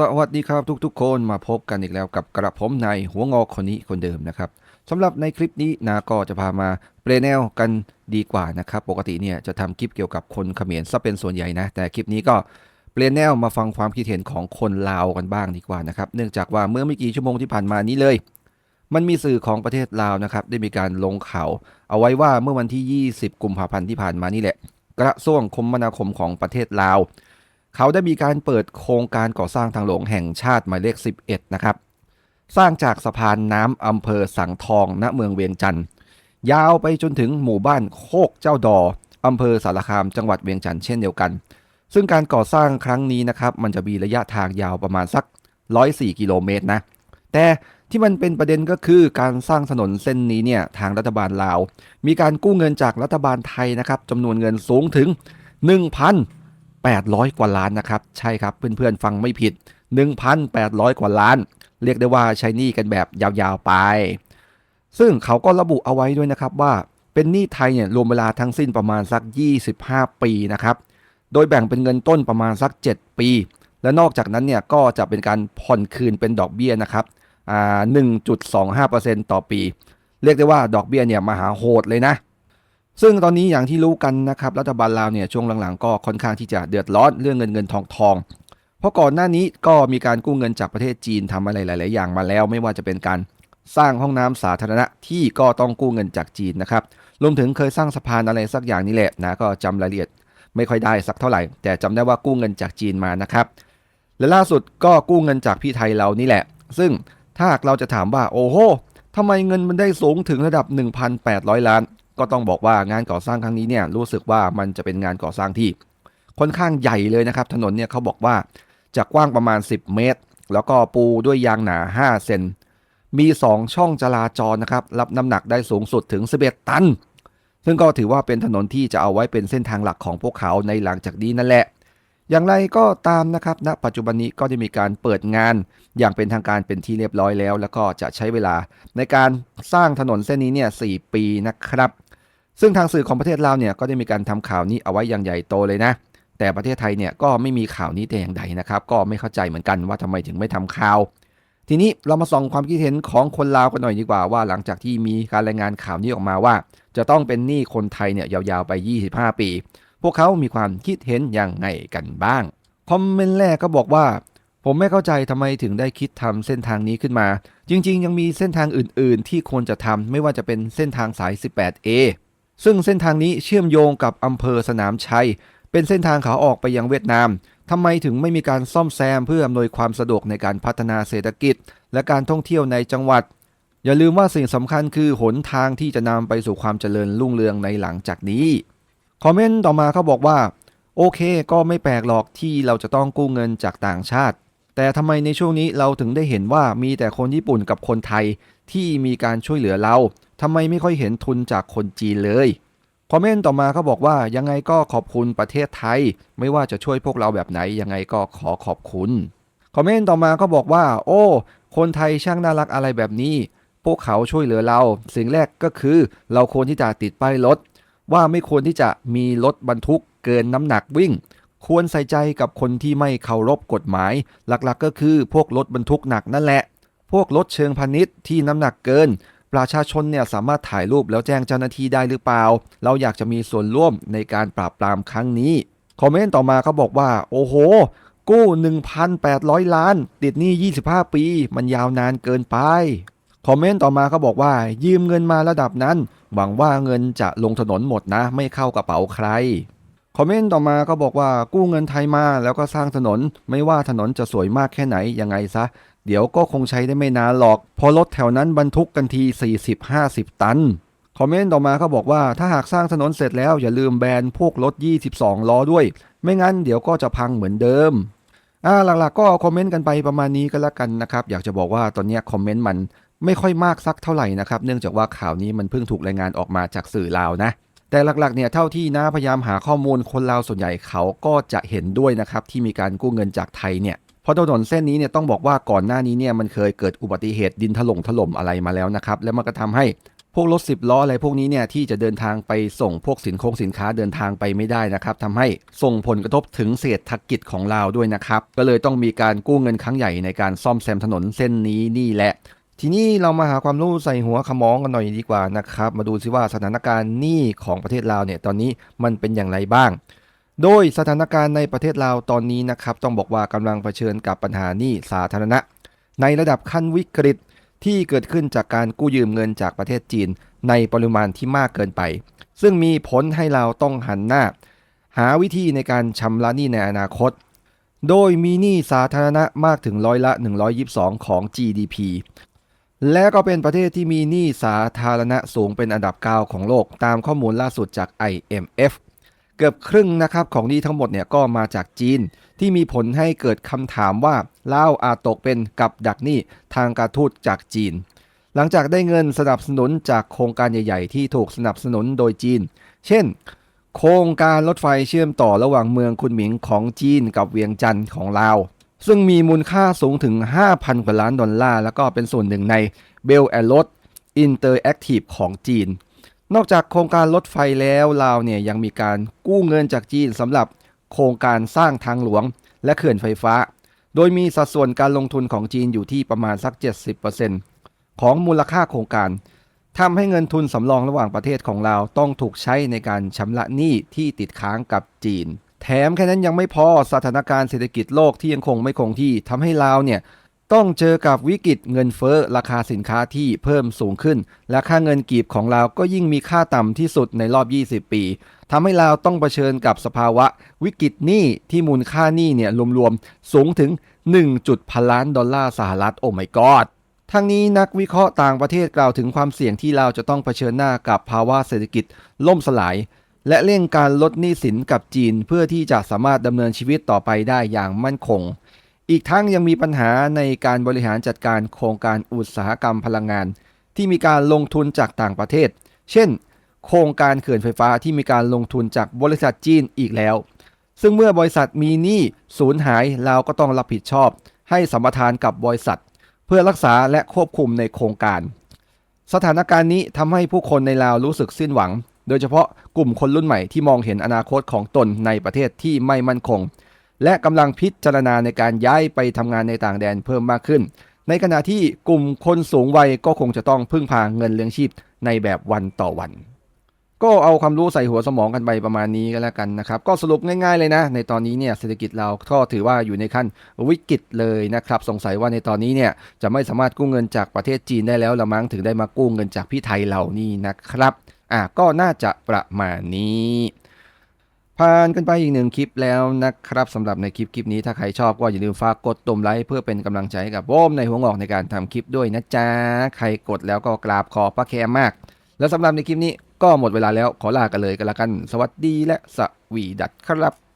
สวัสดีครับทุกๆ คนมาพบกันอีกแล้วกับกระผมในหัวงอคนนี้คนเดิมนะครับสำหรับในคลิปนี้นาก็จะพามาเปลแนวกันดีกว่านะครับ ปกติเนี่ยจะทำคลิปเกี่ยวกับคนเขมรซะเป็นส่วนใหญ่นะ แต่คลิปนี้ก็เปลี่ยนแนวมาฟังความคิดเห็นของคนลาวกันบ้างดีกว่านะครับ เนื่องจากว่าเมื่อไม่กี่ชั่วโมงที่ผ่านมานี้เลย มันมีสื่อของประเทศลาวนะครับได้มีการลงข่าวเอาไว้ว่าเมื่อวันที่ 20 กุมภาพันธ์ที่ผ่านมานี่แหละ กระทรวงคมนาคมของประเทศลาว เขาได้มีการเปิดโครงการก่อสร้างทางหลวงแห่งชาติหมายเลข 11 นะครับ สร้างจากสะพานน้ำอำเภอสังทอง ณ เมืองเวียงจันทร์ ยาวไปจนถึงหมู่บ้านโคกเจ้าดออำเภอสารคาม จังหวัดเวียงจันทร์เช่นเดียวกัน ซึ่งการก่อสร้างครั้งนี้นะครับ มันจะมีระยะทางยาวประมาณสัก 104 กิโลเมตรนะ แต่ที่มันเป็นประเด็นก็คือการสร้างถนนเส้นนี้เนี่ยทางรัฐบาลลาว มีการกู้เงินจากรัฐบาลไทยนะครับจำนวนเงินสูงถึง 1,800 กว่าล้านนะครับ ใช่ครับ เพื่อนๆ ฟังไม่ผิด 1,800 กว่าล้าน เรียกได้ว่าใช้หนี้กันแบบยาวๆไป ซึ่งเขาก็ระบุเอาไว้ด้วยนะครับว่าเป็นหนี้ไทยเนี่ยรวมเวลาทั้งสิ้นประมาณสัก 25 ปีนะครับ โดยแบ่งเป็นเงินต้นประมาณสัก 7 ปี และนอกจากนั้นเนี่ยก็จะเป็นการผ่อนคืนเป็นดอกเบี้ยนะครับอ่า1.25%ต่อปี เรียกได้ว่าดอกเบี้ยเนี่ยมหาโหดเลยนะ ซึ่งตอนนี้อย่างที่รู้กันนะครับรัฐบาลลาวเนี่ยช่วงหลังๆก็ค่อนข้างที่จะเดือดร้อนเรื่องเงินเงินทองทองเพราะก่อนหน้านี้ก็มีการกู้เงินจากประเทศจีนทำอะไรหลาย ๆ อย่างมาแล้ว ไม่ว่าจะเป็นการสร้างห้องน้ำสาธารณะที่ก็ต้องกู้เงินจากจีนนะครับรวมถึงเคยสร้างสะพานอะไรสักอย่างนี่แหละนะก็จำรายละเอียดไม่ค่อยได้สักเท่าไหร่ แต่จำได้ว่ากู้เงินจากจีนมานะครับและล่าสุดก็กู้เงินจากพี่ไทยเรานี่แหละ ซึ่งถ้าหากเราจะถามว่าโอ้โหทำไมเงินมันได้สูงถึงระดับ 1,800 ล้าน ก็ต้องบอกว่างานก่อสร้างครั้งนี้เนี่ยรู้สึกว่ามันจะเป็นงานก่อสร้างที่ค่อนข้างใหญ่เลยนะครับ ถนนเนี่ยเขาบอกว่าจะกว้างประมาณ 10 เมตร แล้วก็ปูด้วยยางหนา 5 เซนมี 2 ช่องจราจรนะครับ รับน้ำหนักได้สูงสุดถึง 11 ตัน ซึ่งก็ถือว่าเป็นถนนที่จะเอาไว้เป็นเส้นทางหลักของพวกเขาในหลังจากนี้นั่นแหละ อย่างไรก็ตามนะครับณปัจจุบันนี้ก็ได้มีการเปิดงาน อย่างเป็นทางการเป็นที่เรียบร้อยแล้ว แล้วก็จะใช้เวลาในการสร้างถนนเส้นนี้เนี่ยสปีนะครับ ซึ่งทางสื่อของประเทศลาวเนี่ยก็ได้มีการทำข่าวนี้เอาไว้อย่างใหญ่โตเลยนะ แต่ประเทศไทยเนี่ยก็ไม่มีข่าวนี้แต่อย่างใดนะครับ ก็ไม่เข้าใจเหมือนกันว่าทำไมถึงไม่ทำข่าว ทีนี้เรามาส่องความคิดเห็นของคนลาวกันหน่อยดีกว่าว่าหลังจากที่มีการรายงานข่าวนี้ออกมาว่า จะต้องเป็นหนี้คนไทยเนี่ยยาวๆไป 25 ปี พวกเขามีความคิดเห็นอย่างไงกันบ้างคอมเมนต์แรกก็บอกว่าผมไม่เข้าใจทำไมถึงได้คิดทำเส้นทางนี้ขึ้นมา จริง ๆ ยังมีเส้นทางอื่น ๆ ที่ควรจะทำไม่ว่าจะเป็นเส้นทางสาย 18A ซึ่งเส้นทางนี้เชื่อมโยงกับอำเภอสนามชัย เป็นเส้นทางขาออกไปยังเวียดนามทำไมถึงไม่มีการซ่อมแซมเพื่ออำนวยความสะดวกในการพัฒนาเศรษฐกิจ และการท่องเที่ยวในจังหวัด อย่าลืมว่าสิ่งสำคัญคือหนทางที่จะนำไปสู่ความเจริญรุ่งเรืองในหลังจากนี้ คอมเมนต์ต่อมาเขาบอกว่า โอเค ก็ไม่แปลกหรอกที่เราจะต้องกู้เงินจากต่างชาติ แต่ทำไมในช่วงนี้เราถึงได้เห็นว่ามีแต่คนญี่ปุ่นกับคนไทยที่มีการช่วยเหลือเรา ทำไมไม่ค่อยเห็นทุนจากคนจีนเลยคอมเมนต์ต่อมาเขาบอกว่ายังไงก็ขอบคุณประเทศไทย ไม่ว่าจะช่วยพวกเราแบบไหนยังไงก็ขอขอบคุณคอมเมนต์ต่อมาก็บอกว่า โอ้ คนไทยช่างน่ารักอะไรแบบนี้ พวกเขาช่วยเหลือเรา สิ่งแรกก็คือ เราควรที่จะติดป้ายรถว่าไม่ควรที่จะมีรถบรรทุกเกินน้ำหนักวิ่ง ควรใส่ใจกับคนที่ไม่เคารพกฎหมาย หลักๆก็คือพวกรถบรรทุกหนักนั่นแหละ พวกรถเชิงพาณิชย์ที่น้ำหนักเกิน ประชาชนเนี่ยสามารถถ่ายรูปแล้วแจ้งเจ้าหน้าที่ได้หรือเปล่า เราอยากจะมีส่วนร่วมในการปราบปรามครั้งนี้ คอมเมนต์ต่อมาเขาบอกว่า โอ้โห กู้ 1,800 ล้าน ติดหนี้ 25 ปี มันยาวนานเกินไป คอมเมนต์ต่อมาเขาบอกว่า ยืมเงินมาระดับนั้น หวังว่าเงินจะลงถนนหมดนะ ไม่เข้ากระเป๋าใครคอมเมนต์ต่อมาก็บอกว่ากู้เงินไทยมาแล้วก็สร้างถนน ไม่ว่าถนนจะสวยมากแค่ไหนยังไงซะ เดี๋ยวก็คงใช้ได้ไม่นานหรอกเพอรถแถวนั้นบรรทุกกันที 40-50 ตัน คอมเมนต์ต่อมาเขาบอกว่าถ้าหากสร้างถนนเสร็จแล้วอย่าลืมแบนพวกรถ 22 ล้อด้วย ไม่งั้นเดี๋ยวก็จะพังเหมือนเดิมอ่าหลักๆก็คอมเมนต์กันไปประมาณนี้ก็แล้วกันนะครับ อยากจะบอกว่าตอนนี้คอมเมนต์มันไม่ค่อยมากสักเท่าไหร่นะครับ เนื่องจากว่าข่าวนี้มันเพิ่งถูกรายงานออกมาจากสื่อลาวนะ แต่หลักๆเนี่ยเท่าที่น้าพยายามหาข้อมูลคนลาวส่วนใหญ่เขาก็จะเห็นด้วยนะครับที่มีการกู้เงินจากไทยเนี่ย เพราะถนนเส้นนี้เนี่ยต้องบอกว่าก่อนหน้านี้เนี่ยมันเคยเกิดอุบัติเหตุดินถล่มถล่มอะไรมาแล้วนะครับ แล้วมันก็ทำให้พวกรถสิบล้ออะไรพวกนี้เนี่ยที่จะเดินทางไปส่งพวกสินคงสินค้าเดินทางไปไม่ได้นะครับทำให้ส่งผลกระทบถึงเศรษฐกิจของเราด้วยนะครับ ก็เลยต้องมีการกู้เงินครั้งใหญ่ในการซ่อมแซมถนนเส้นนี้นี่แหละ ทีนี้เรามาหาความรู้ใส่หัวขมองกันหน่อยดีกว่านะครับ มาดูซิว่าสถานการณ์หนี้ของประเทศลาวเนี่ยตอนนี้มันเป็นอย่างไรบ้าง โดยสถานการณ์ในประเทศลาวตอนนี้นะครับ ต้องบอกว่ากำลังเผชิญกับปัญหาหนี้สาธารณะ ในระดับขั้นวิกฤตที่เกิดขึ้นจากการกู้ยืมเงินจากประเทศจีน ในปริมาณที่มากเกินไป ซึ่งมีผลให้เราต้องหันหน้า หาวิธีในการชำระหนี้ในอนาคต โดยมีหนี้สาธารณะมากถึงร้อยละ 122 ของ GDP และก็เป็นประเทศที่มีหนี้สาธารณะสูงเป็นอันดับ 9 ของโลก ตามข้อมูลล่าสุดจาก IMF เกือบครึ่งนะครับของนี้ทั้งหมดเนี่ยก็มาจากจีน ที่มีผลให้เกิดคำถามว่าลาวอาจตกเป็นกับดักหนี้ทางการทูตจากจีน หลังจากได้เงินสนับสนุนจากโครงการใหญ่ ๆ ที่ถูกสนับสนุนโดยจีน เช่น โครงการรถไฟเชื่อมต่อระหว่างเมืองคุนหมิงของจีนกับเวียงจันทร์ของลาว ซึ่งมีมูลค่าสูงถึง 5,000 กว่าล้านดอลลาร์ แล้วก็เป็นส่วนหนึ่งใน b e l a r o d Interactive ของจีน นอกจากโครงการรถไฟแล้วลาวเนี่ยยังมีการกู้เงินจากจีนสำหรับโครงการสร้างทางหลวง และเขื่อนไฟฟ้า โดยมีสัดส่วนการลงทุนของจีนอยู่ที่ประมาณสัก 70%ของมูลค่าโครงการทำให้เงินทุนสำรองระหว่างประเทศของเราต้องถูกใช้ในการชำระหนี้ที่ติดค้างกับจีน แถมแค่นั้นยังไม่พอสถานการณ์เศรษฐกิจโลกที่ยังคงไม่คงที่ทำให้ลาวเนี่ย ต้องเจอกับวิกฤตเงินเฟ้อราคาสินค้าที่เพิ่มสูงขึ้น และค่าเงินกีบของลาวก็ยิ่งมีค่าต่ำที่สุดในรอบ 20 ปีทำให้ลาวต้องเผชิญกับสภาวะ วิกฤตหนี้ที่มูลค่าหนี้เนี่ยรวมๆ สูงถึง 1. จุดพันล้านดอลลาร์สหรัฐโอ้ my god ทั้งนี้นักวิเคราะห์ต่างประเทศกล่าวถึงความเสี่ยงที่ลาวจะต้องเผชิญหน้ากับภาวะเศรษฐกิจล่มสลาย และเร่งการลดหนี้สินกับจีนเพื่อที่จะสามารถดำเนินชีวิตต่อไปได้อย่างมั่นคง อีกทั้งยังมีปัญหาในการบริหารจัดการโครงการอุตสาหกรรมพลังงาน ที่มีการลงทุนจากต่างประเทศ เช่น โครงการเขื่อนไฟฟ้าที่มีการลงทุนจากบริษัทจีนอีกแล้ว ซึ่งเมื่อบริษัทมีหนี้สูญหายเราก็ต้องรับผิดชอบ ให้สัมปทานกับบริษัท เพื่อรักษาและควบคุมในโครงการ สถานการณ์นี้ทำให้ผู้คนในลาวรู้สึกสิ้นหวัง โดยเฉพาะกลุ่มคนรุ่นใหม่ที่มองเห็นอนาคตของตนในประเทศที่ไม่มั่นคง และกำลังพิจารณาในการย้ายไปทำงานในต่างแดนเพิ่มมากขึ้น ในขณะที่กลุ่มคนสูงวัยก็คงจะต้องพึ่งพาเงินเลี้ยงชีพในแบบวันต่อวัน ก็เอาความรู้ใส่หัวสมองกันไปประมาณนี้ก็แล้วกันนะครับ ก็สรุปง่ายๆเลยนะ ในตอนนี้เนี่ยเศรษฐกิจเราก็ถือว่าอยู่ในขั้นวิกฤตเลยนะครับ สงสัยว่าในตอนนี้เนี่ยจะไม่สามารถกู้เงินจากประเทศจีนได้แล้วละมั้งถึงได้มากู้เงินจากพี่ไทยเรานี่นะครับ อะก็น่าจะประมาณนี้ ผ่านกันไปอีกหนึ่งคลิปแล้วนะครับสำหรับในคลิปคลิปนี้ถ้าใครชอบก็อย่าลืมฝากกดตุ่มไลค์เพื่อเป็นกำลังใจให้กับโอมในหัวงอกในการทำคลิปด้วยนะจ๊ะ ใครกดแล้วก็กราบขอบพระแคมมาก แล้วสำหรับในคลิปนี้ก็หมดเวลาแล้วขอลากันเลยกันละกัน สวัสดีและสวีดัตครับ